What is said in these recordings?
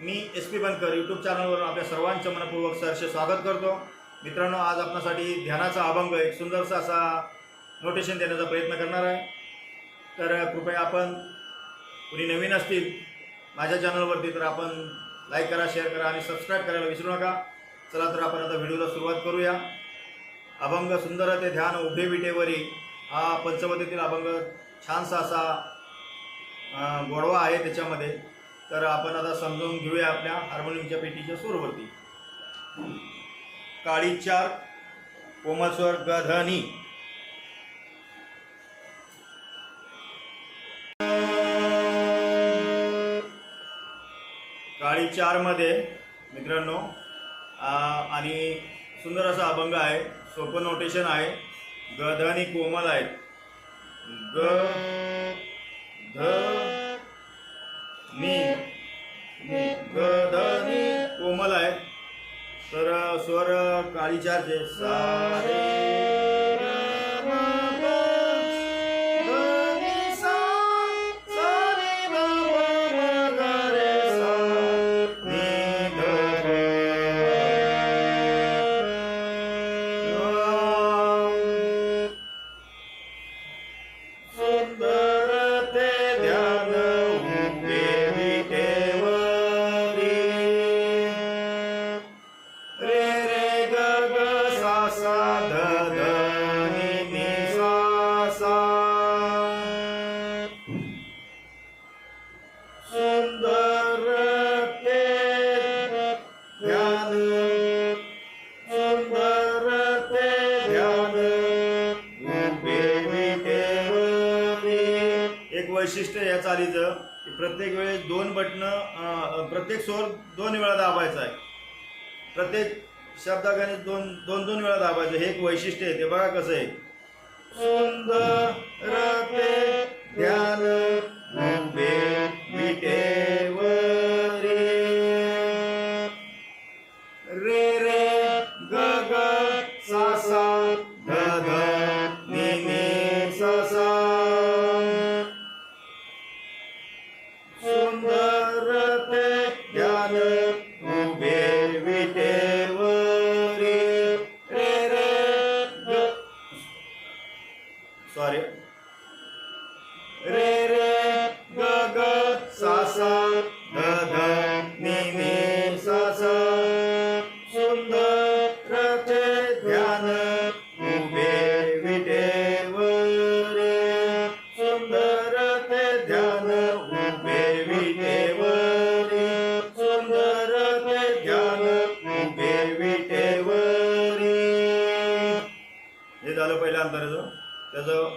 मी S P Bankar YouTube चॅनलवरून आपल्या सर्वांचं मनपूर्वक सहर्ष स्वागत करतो. मित्रांनो आज आपणासाठी ध्यानाचा अभंग एक सुंदरसा असा नोटेशन देण्याचा प्रयत्न करणार आहे. तर कृपया आपण कुणी नवीन असतील माझ्या चॅनलवरती तर आपण लाईक करा शेअर करा आणि सबस्क्राईब करायला विसरू नका. चला तर आपण आता व्हिडिओला सुरुवात करूया. अभंग सुंदर ते ध्यान उभे विटेवरी हा पंचमतीतील अभंग छानसा असा गोडवा आहे त्याच्यामध्ये. तर आपण आता समजून घेऊया आपल्या हार्मोनियमच्या पेटीच्या सूरवरती. काळी चार कोमल गधनी काळी चारमध्ये मित्रांनो आणि सुंदर असा अभंग आहे सोपं नोटेशन आहे गध आणि कोमल आहेत. ग ध नी नी. ग ध नी कोमल आहे. तर स्वर काळी चारचे. सा सा रे प्रत्येक वेळेस दोन बटणं प्रत्येक स्वर दोन वेळा दाबायचा आहे. प्रत्येक शब्दागाने दोन दोन दोन वेळा दाबायचं. हे एक वैशिष्ट्य आहे. ते बघा कसं आहे. सुंदर ध्यान उभे झालं पहिलं अंतराचं त्याचं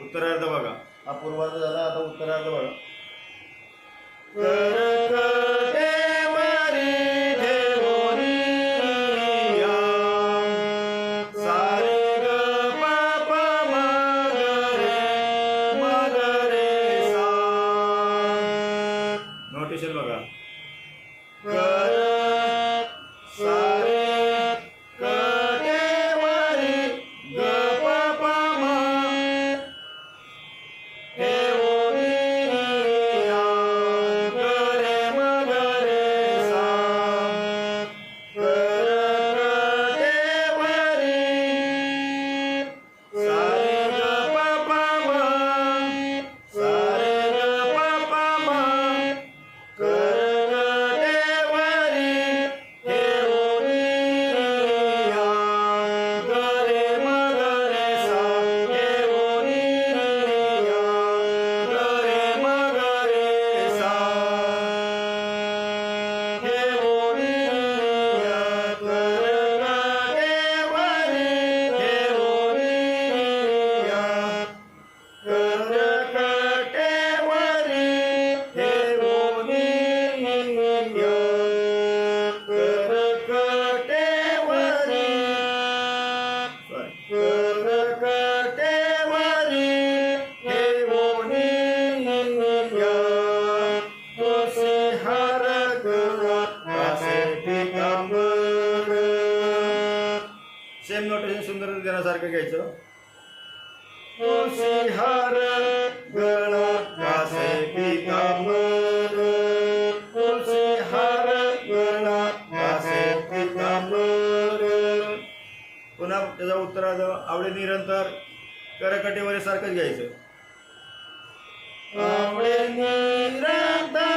उत्तरार्ध बघा. हा पूर्वार्ध झाला आता उत्तरार्ध बघा. सेम नोटेशन सुंदर देण्यासारखं घ्यायचं. तुलसीहार गळा कासे पितांबर. तुलसीहार गळा कासे पितांबर. पुन्हा त्याचा उत्तर आवडे निरंतर करकटे करकटेवरी सारखंच घ्यायचं. आवडे निरंतर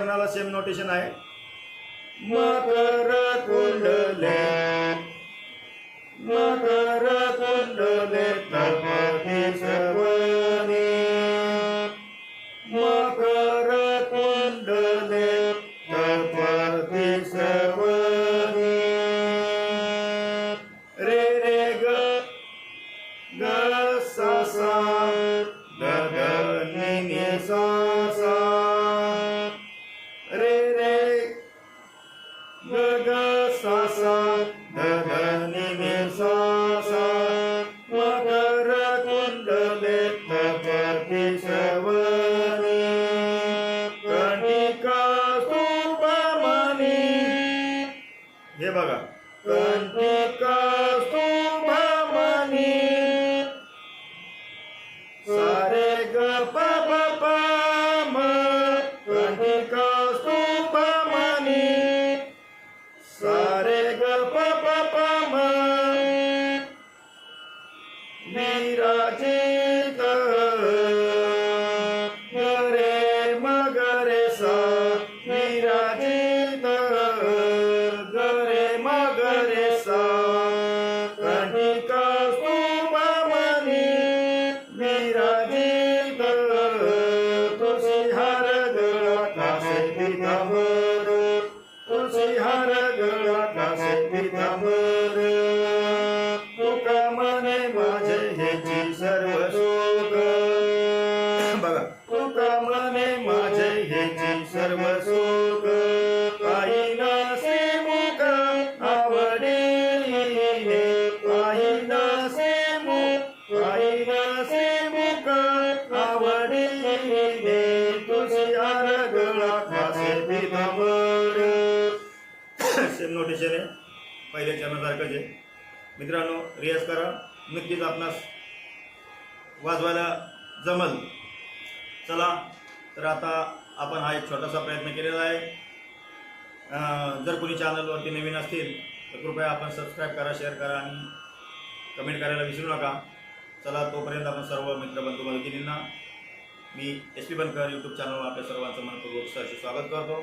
चरणाला सेम नोटेशन आहे. मकर हे बघा. कौस्तुभ मनी सारे गप सेम नोटेशन आहे. पहिल्या चरणासारखंच आहे. मित्रांनो रियाज करा. नक्कीच आपणास वाजवायला जमल. चला तर आता आपण हा एक छोटासा प्रयत्न केलेला आहे. जर कोणी चॅनलवरती नवीन असतील तर कृपया आपण सबस्क्राईब करा शेअर करा आणि कमेंट करायला विसरू नका. चला तोपर्यंत आपण सर्व मित्र बंधू मालकिनींना मी एस पी बनकर यूट्यूब चॅनलवर आपल्या सर्वांचं मनपूर्वक स्वागत करतो.